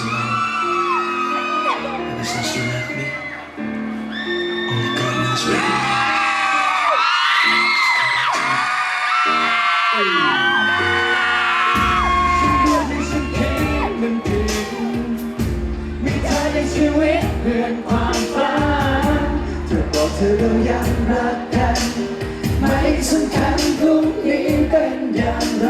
Ever since you left me. Only God knows why. ที่ฉันคิดมันผิดมีเธอในชีวิตเพื่อนความฝันจะบอกเธอเรายังรักกัน ไม่สำคัญพรุ่งนี้เป็นอย่างไร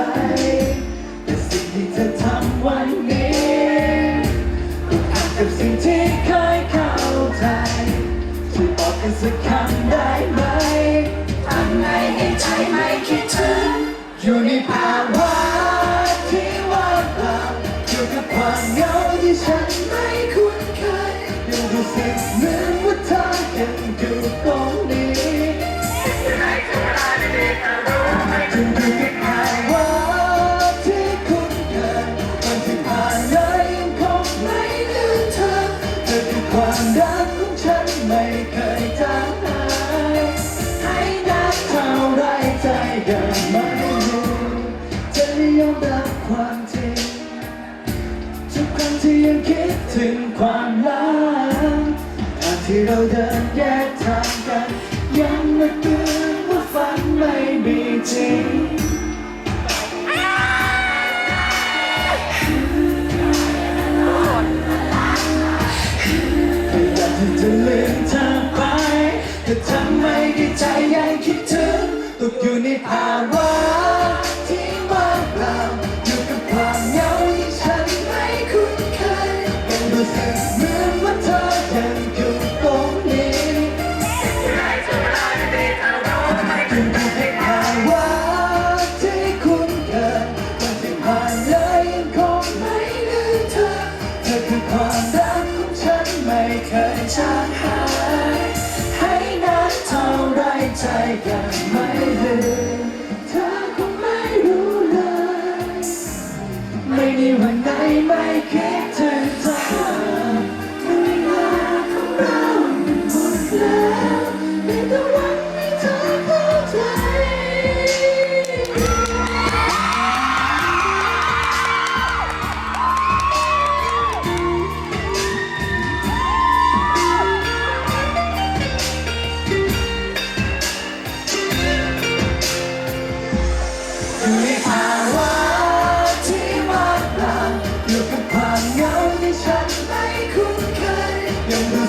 อยู่ในภาวะที่ว่างเปล่าอยู่กับความเหงาที่ฉันไม่คุ้นเคยยังรู้สึกเหมือนว่าเธอยังอยู่ตรงนี้ถึงอยู่ใน ถึงความลังทางที่เราเดินแยกทางกัน ยังไมาเตือนว่าฝันไม่มีจริงพยายามที่จะลืมเธอไปแต่ทำไมใจยังคิดถึงตกอยู่ในภาวะ ความรักของฉันไม่เคยจางหาย ให้นานเท่าไรใจยังไม่ลืม